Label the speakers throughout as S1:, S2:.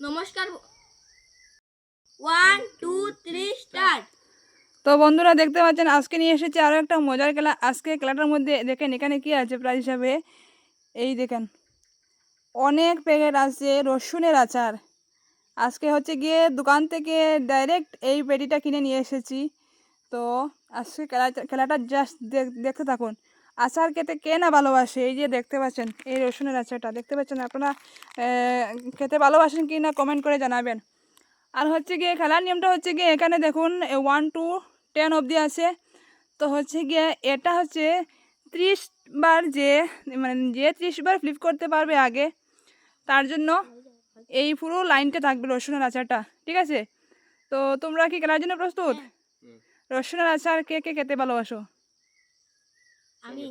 S1: নমস্কার। One two three start
S2: তো বন্ধুরা দেখতে পাচ্ছেন, আজকে নিয়ে এসেছি আরও একটা মজার খেলা। আজকে খেলাটার মধ্যে দেখেন, এখানে কি আছে প্রাইজ হিসাবে? এই দেখেন, অনেক প্যাকেট আছে, রসুনের আচার। আজকে হচ্ছে গিয়ে দোকান থেকে ডাইরেক্ট এই পেটিটা কিনে নিয়ে এসেছি। তো আজকে খেলা খেলাটা জাস্ট দেখতে থাকুন। আচার খেতে কে না ভালোবাসে? এই যে দেখতে পাচ্ছেন এই রসুনের আচারটা। দেখতে পাচ্ছেন আপনারা খেতে ভালোবাসেন কি না কমেন্ট করে জানাবেন। আর হচ্ছে গিয়ে খেলার নিয়মটা হচ্ছে গিয়ে এখানে দেখুন ওয়ান টু টেন অবধি আছে। তো হচ্ছে গিয়ে এটা হচ্ছে ত্রিশ বার যে মানে যে ত্রিশ বার ফ্লিপ করতে পারবে আগে তার জন্য এই পুরো লাইনটা থাকবে রসুনের আচারটা। ঠিক আছে? তো তোমরা কি খেলার জন্য প্রস্তুত? রসুনের আচার কে কে খেতে ভালোবাসো?
S1: আমি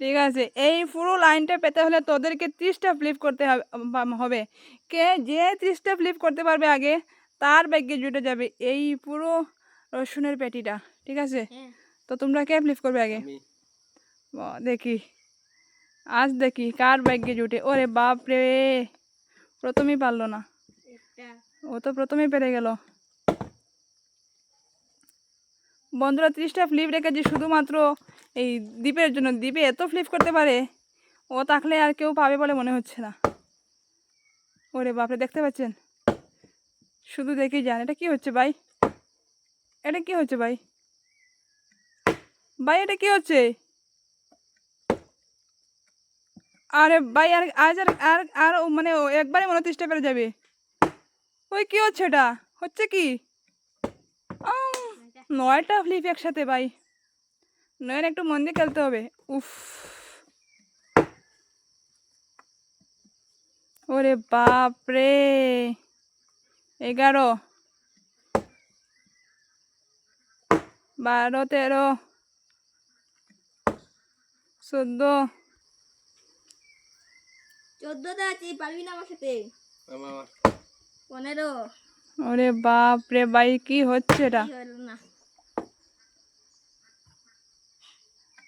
S2: ঠিক আছে এই পুরো লাইনটা পেতে হলে তোদেরকে ত্রিশটা ফ্লিপ করতে হবে কে যে ত্রিশটা ফ্লিপ করতে পারবে আগে তার ব্যাগে জুটে যাবে এই পুরো রসুনের পেটিটা ঠিক আছে?
S1: হ্যাঁ।
S2: তো তোমরা কে ফ্লিপ করবে আগে? দেখি। আজ দেখি কার ব্যাগে জুটে। ওরে বাপ রে প্রথমেই পারল না। ও তো প্রথমেই পেরে গেল। বন্ধুরা ত্রিশটা ফ্লিপ রেখেছি, শুধুমাত্র এই দ্বীপের জন্য। দ্বীপে এত ফ্লিপ করতে পারে, ও থাকলে আর কেউ পাবে বলে মনে হচ্ছে না। ওরে বাপরে, দেখতে পাচ্ছেন? শুধু দেখি যান। এটা কি হচ্ছে ভাই? এটা কি হচ্ছে ভাই? ভাই, এটা কি হচ্ছে? আরে ভাই, আর, আজ আর আর আর মানে একবারে মনে ত্রিশটা পেরে যাবে। ওই কি হচ্ছে এটা? হচ্ছে কি? নয়টা ফ্লিপ একসাথে ভাই। নয়ন একটু মন দিয়ে খেলতে হবে। উফ। ওরে বাপ রে এগারো। বারো তেরো। চোদ্দ।
S1: চোদ্দটা আছে পারবি না আমার সাথে? পনেরো।
S2: ওরে বাপ রে ভাই কি হচ্ছে এটা
S1: কি হলো না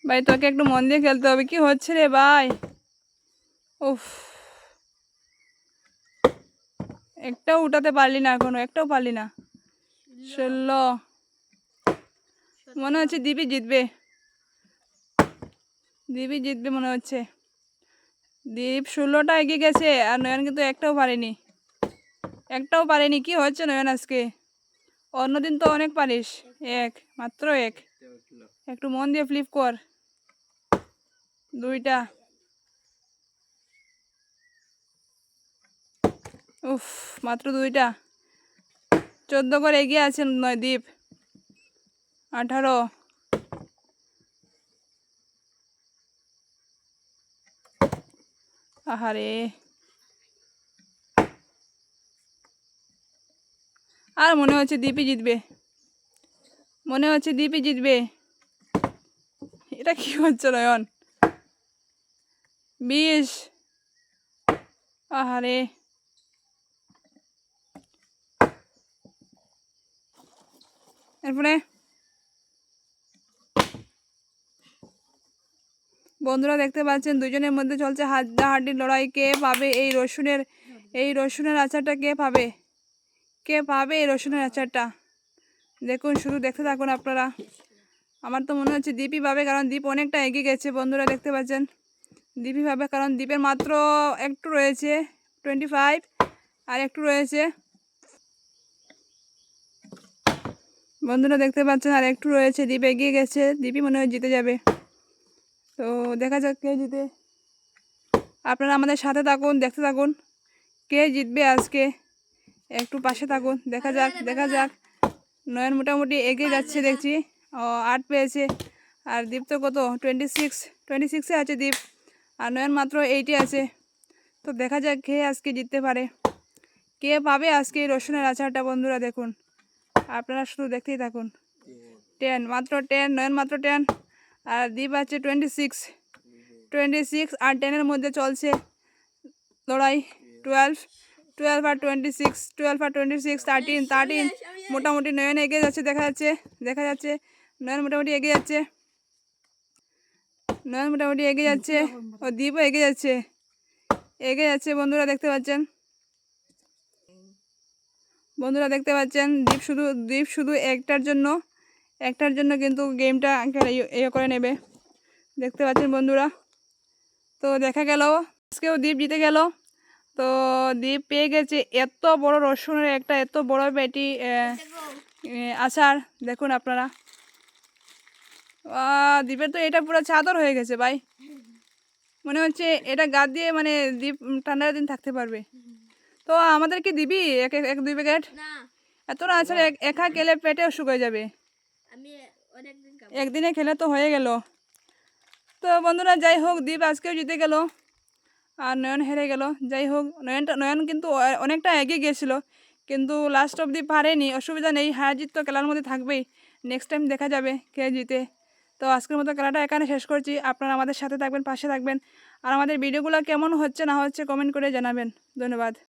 S2: ভাই, তোকে একটু মন দিয়ে খেলতে হবে। কি হচ্ছে রে ভাই? উফ। একটাও উঠাতে পারলি না এখনও, একটাও পারলি না। ষোলো। মনে হচ্ছে দিবি জিতবে। দিবি জিতবে মনে হচ্ছে। দীপ ষোলোটা এগিয়ে গেছে, আর নয়ন কিন্তু একটাও পারেনি। একটাও পারেনি। কি হচ্ছে নয়ন আজকে? অন্যদিন তো অনেক পারিস। এক, মাত্র এক। একটু মন দিয়ে ফ্লিপ কর। দুইটা। উফ, মাত্র দুইটা। চোদ্দ করে এগিয়ে আছেন নয় দ্বীপ। আঠারো। আহারে। আর মনে হচ্ছে দ্বীপই জিতবে। মনে হচ্ছে দ্বীপই জিতবে। এটা কি হচ্ছে, নয়ন? বিশ। আহারে। এরপরে? বন্ধুরা দেখতে পাচ্ছেন, দুজনের মধ্যে চলছে হাড্ডাহাড্ডির লড়াই। কে পাবে এই রসুনের এই রসুনের আচারটা কে পাবে? কে পাবে এই রসুনের আচারটা? দেখুন, শুধু দেখতে থাকুন আপনারা। আমার তো মনে হচ্ছে দীপই পাবে, কারণ দীপ অনেকটা এগিয়ে গেছে, বন্ধুরা দেখতে পাচ্ছেন। দীপই পাবে কারণ দ্বীপের মাত্র একটু রয়েছে টোয়েন্টি ফাইভ আর একটু রয়েছে। বন্ধুরা দেখতে পাচ্ছেন, আর একটু রয়েছে দীপ এগিয়ে গেছে দীপই মনে হয় জিতে যাবে। তো দেখা যাক কে জিতে। আপনারা আমাদের সাথে থাকুন, দেখতে থাকুন, কে জিতবে আজকে। একটু পাশে থাকুন, দেখা যাক দেখা যাক। নয়ন মোটামুটি এগিয়ে যাচ্ছে, দেখছি। ও, আট পেয়েছে। আর দ্বীপ তো কত? টোয়েন্টি সিক্স টোয়েন্টি সিক্সে আছে দীপ আর নয়ন মাত্র এইটে আছে। তো দেখা যাক কে আজকে জিততে পারে। কে পাবে আজকে এই রসুনের আচারটা বন্ধুরা দেখুন। আপনারা শুধু দেখতেই থাকুন। টেন, মাত্র টেন, নয়ন মাত্র টেন। আর দ্বীপ আছে টোয়েন্টি সিক্স। টোয়েন্টি সিক্স আর টেনের মধ্যে চলছে লড়াই। টুয়েলভ টুয়েলভ আর টোয়েন্টি সিক্স, টুয়েলভ আর টোয়েন্টি সিক্স, থার্টিন থার্টিন। মোটামুটি নয়ন এগিয়ে যাচ্ছে, দেখা যাচ্ছে। দেখা যাচ্ছে নয়ন মোটামুটি এগিয়ে যাচ্ছে। নয়ন মোটামুটি এগিয়ে যাচ্ছে। ও দ্বীপও এগিয়ে যাচ্ছে। এগিয়ে যাচ্ছে বন্ধুরা দেখতে পাচ্ছেন। বন্ধুরা দেখতে পাচ্ছেন দীপ শুধু দ্বীপ শুধু একটার জন্য একটার জন্য কিন্তু গেমটা ইয়ে করে নেবে। দেখতে পাচ্ছেন বন্ধুরা। তো দেখা গেল আজকেও দ্বীপ জিতে গেল। তো দ্বীপ পেয়ে গেছে এত বড় রসুনের একটা এত বড় আহ, আচার। দেখুন আপনারা। দ্বীপের তো এটা পুরো চাদর হয়ে গেছে ভাই। মনে হচ্ছে এটা গা দিয়ে মানে দ্বীপ ঠান্ডার দিন থাকতে পারবে। তো আমাদের কি দিবি এক এক- দুই প্যাকেট এত না। আচার এক খেলে পেটেও শুকিয়ে যাবে। একদিনে খেলে তো হয়ে গেল। তো বন্ধুরা যাই হোক দ্বীপ আজকেও জিতে গেল। আর নয়ন হেরে গেল। যাই হোক নয়নটা নয়ন কিন্তু অনেকটা এগিয়ে গিয়েছিল। কিন্তু লাস্ট অবধি পারেনি। অসুবিধা নেই। হার জিত তো খেলার মধ্যে থাকবেই। নেক্সট টাইম দেখা যাবে কে জিতে। তো আজকের মতো খেলাটা এখানে শেষ করছি। আপনারা আমাদের সাথে থাকবেন, পাশে থাকবেন। আর আমাদের ভিডিওগুলো কেমন হচ্ছে না হচ্ছে কমেন্ট করে জানাবেন। ধন্যবাদ।